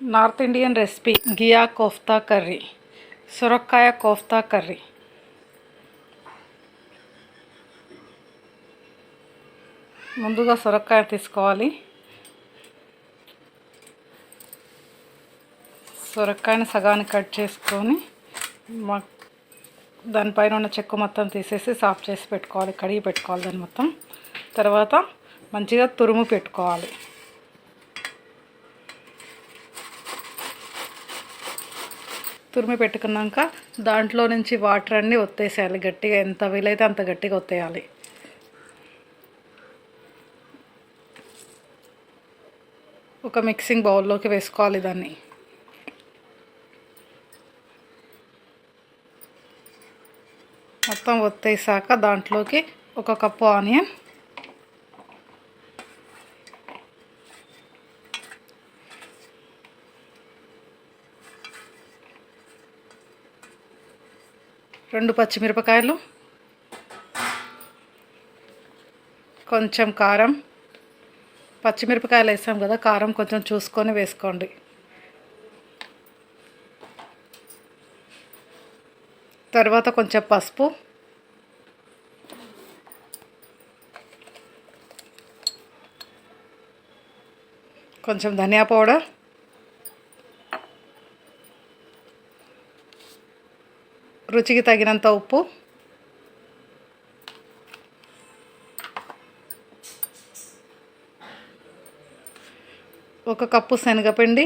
North Indian recipe ghiya kofta curry సొరక్కాయ kofta curry. ముందుగా సొరక్కాయ తీసుకోవాలి. సొరక్కాయని సగాన్ని కట్ చేసుకొని మా దానిపైన ఉన్న చెక్కు మొత్తం తీసేసి సాఫ్ చేసి పెట్టుకోవాలి కడిగి పెట్టుకోవాలి దాన్ని మొత్తం. తర్వాత మంచిగా తురుము పెట్టుకోవాలి. తురిమి పెట్టుకున్నాక దాంట్లో నుంచి వాటర్ అన్నీ ఒత్తేసేయాలి గట్టిగా. ఎంత వీలైతే అంత గట్టిగా ఒత్తేయాలి. ఒక మిక్సింగ్ బౌల్లోకి వేసుకోవాలి దాన్ని. మొత్తం ఒత్తేసాక దాంట్లోకి ఒక కప్పు ఆనియన్ రెండు పచ్చిమిరపకాయలు కొంచెం కారం. పచ్చిమిరపకాయలు వేసాం కదా కారం కొంచెం చూసుకొని వేసుకోండి. తర్వాత కొంచెం పసుపు. కొంచెం ధనియా పౌడర్. రుచికి తగినంత ఉప్పు ఒక కప్పు శనగపిండి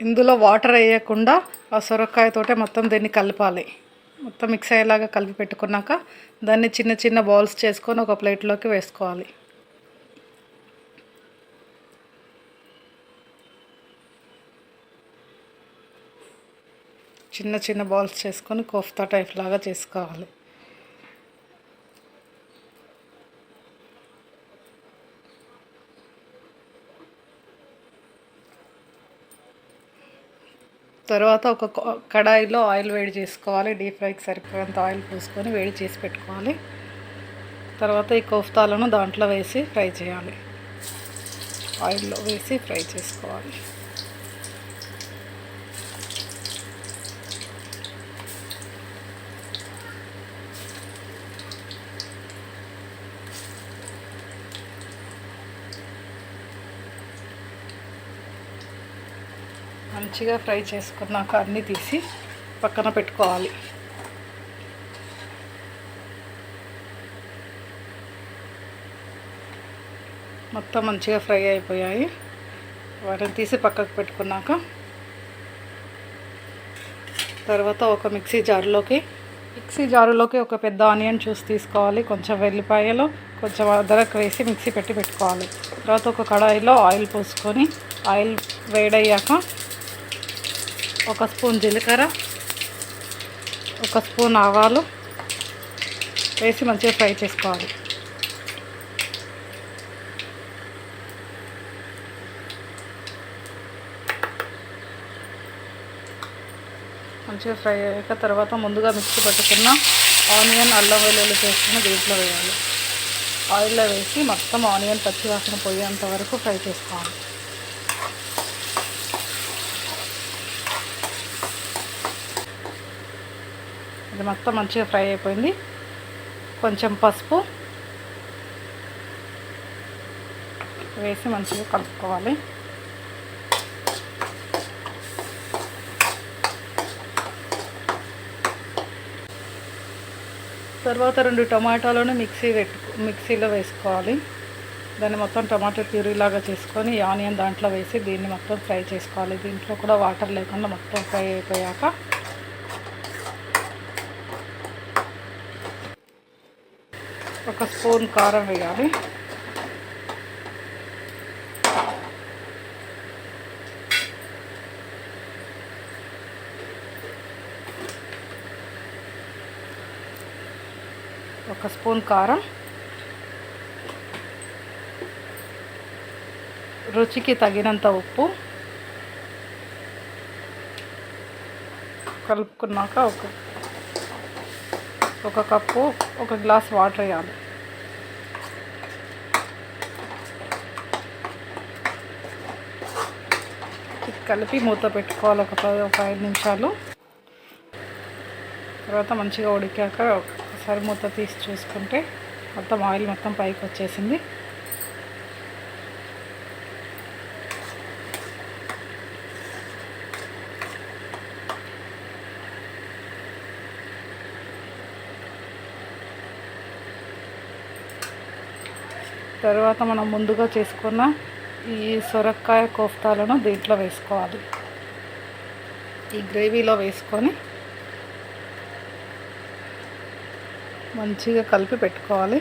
ఇందులో వాటర్ వేయకుండా ఆ సొరకాయతోటే మొత్తం దీన్ని కలపాలి మొత్తం మిక్స్ అయ్యేలాగా కలిపి పెట్టుకున్నాక దాన్ని చిన్న చిన్న బౌల్స్ చేసుకొని ఒక ప్లేట్లోకి వేసుకోవాలి. చిన్న చిన్న బౌల్స్ చేసుకొని కోఫ్తా టైప్ లాగా చేసుకోవాలి. తర్వాత ఒక కడాయిలో ఆయిల్ వేడి చేసుకోవాలి. డీప్ ఫ్రైకి సరిపోయేంత ఆయిల్ పోసుకొని వేడి చేసి పెట్టుకోవాలి. తర్వాత ఈ కోఫ్తాలను దాంట్లో వేసి ఫ్రై చేయాలి. ఆయిల్లో వేసి ఫ్రై చేసుకోవాలి. మంచిగా ఫ్రై చేసుకున్నాక అన్నీ తీసి పక్కన పెట్టుకోవాలి. మొత్తం మంచిగా ఫ్రై అయిపోయాయి. వాటిని తీసి పక్కకు పెట్టుకున్నాక తర్వాత ఒక మిక్సీ జారులోకి మిక్సీ జారులోకి ఒక పెద్ద ఆనియన్ చూసి తీసుకోవాలి. కొంచెం వెల్లిపాయలు కొంచెం అదరకు వేసి మిక్సీ పెట్టి పెట్టుకోవాలి. తర్వాత ఒక కడాయిలో ఆయిల్ పోసుకొని ఆయిల్ వేడయ్యాక ఒక స్పూన్ జీలకర్ర ఒక స్పూన్ ఆవాలు వేసి మంచిగా ఫ్రై చేసుకోవాలి. మంచిగా ఫ్రై అయ్యాక తర్వాత ముందుగా మిక్సీ పట్టుకున్న ఆనియన్ అల్లం వెల్లుల్లి చేసుకుని దీంట్లో వేయాలి. ఆయిల్లో వేసి మొత్తం ఆనియన్ పచ్చివాసన పోయేంత వరకు ఫ్రై చేసుకోవాలి. ఇది మొత్తం మంచిగా ఫ్రై అయిపోయింది. కొంచెం పసుపు వేసి మంచిగా కలుపుకోవాలి. తర్వాత రెండు టమాటాలను మిక్సీ పెట్టు మిక్సీలో వేసుకోవాలి. దాన్ని మొత్తం టమాటా ప్యూరీలాగా చేసుకొని ఆనియన్ దాంట్లో వేసి దీన్ని మొత్తం ఫ్రై చేసుకోవాలి. దీంట్లో కూడా వాటర్ లేకుండా మొత్తం ఫ్రై అయిపోయాక ఒక స్పూన్ కారం వేయాలి. ఒక స్పూన్ కారం. రుచికి తగినంత ఉప్పు. కలుపుకున్నాక ఒక ఒక కప్పు ఒక గ్లాస్ వాటర్ వేయాలి. కలిపి మూత పెట్టుకోవాలి ఒక పది ఒక ఐదు నిమిషాలు. తర్వాత మంచిగా ఉడికాక ఒకసారి మూత తీసి చూసుకుంటే మొత్తం ఆయిల్ మొత్తం పైకి వచ్చేసింది. తర్వాత మనం ముందుగా చేసుకున్న ఈ సొరకాయ కోఫ్తాలను దీంట్లో వేసుకోవాలి. ఈ గ్రేవీలో వేసుకొని మంచిగా కలిపి పెట్టుకోవాలి.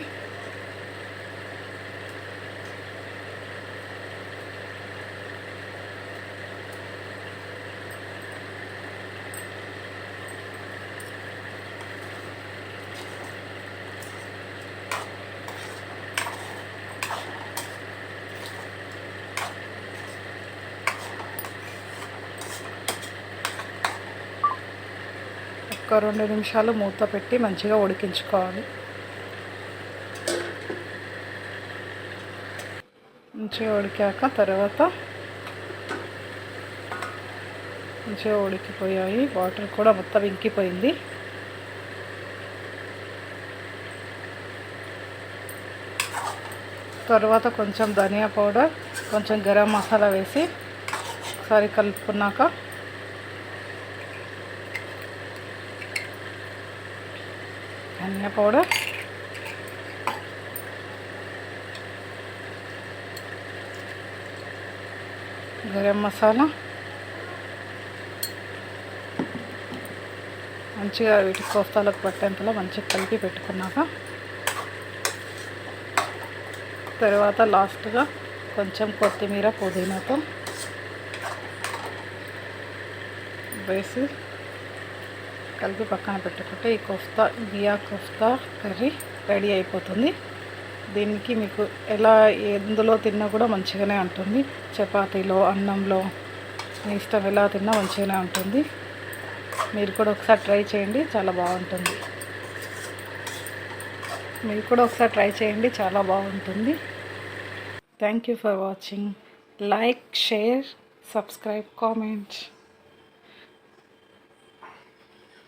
ఒక రెండు నిమిషాలు మూత పెట్టి మంచిగా ఉడికించుకోవాలి. మంచిగా ఉడికాక తర్వాత మంచిగా ఉడికిపోయాయి. వాటర్ కూడా మొత్తం ఇంకిపోయింది. తర్వాత కొంచెం ధనియా పౌడర్ కొంచెం గరం మసాలా వేసి ఒకసారి కలుపుకున్నాక ధనియా పౌడర్. గరం మసాలా. మంచిగా వీటి కోస్తాలకు పట్టేంతలో మంచిగా కలిపి పెట్టుకున్నాక తర్వాత లాస్ట్గా కొంచెం కొత్తిమీర పుదీనాతో వేసి కలిపి పక్కన పెట్టుకుంటే ఈ కోఫ్తా బియా కోఫ్తా కర్రీ రెడీ అయిపోతుంది. దీనికి మీకు ఎలా ఎందులో తిన్నా కూడా మంచిగానే ఉంటుంది. చపాతీలో అన్నంలో మీ ఇష్టం ఎలా తిన్నా మంచిగానే ఉంటుంది. మీరు కూడా ఒకసారి ట్రై చేయండి చాలా బాగుంటుంది. మీరు కూడా ఒకసారి ట్రై చేయండి చాలా బాగుంటుంది. Thank you for watching like share subscribe comments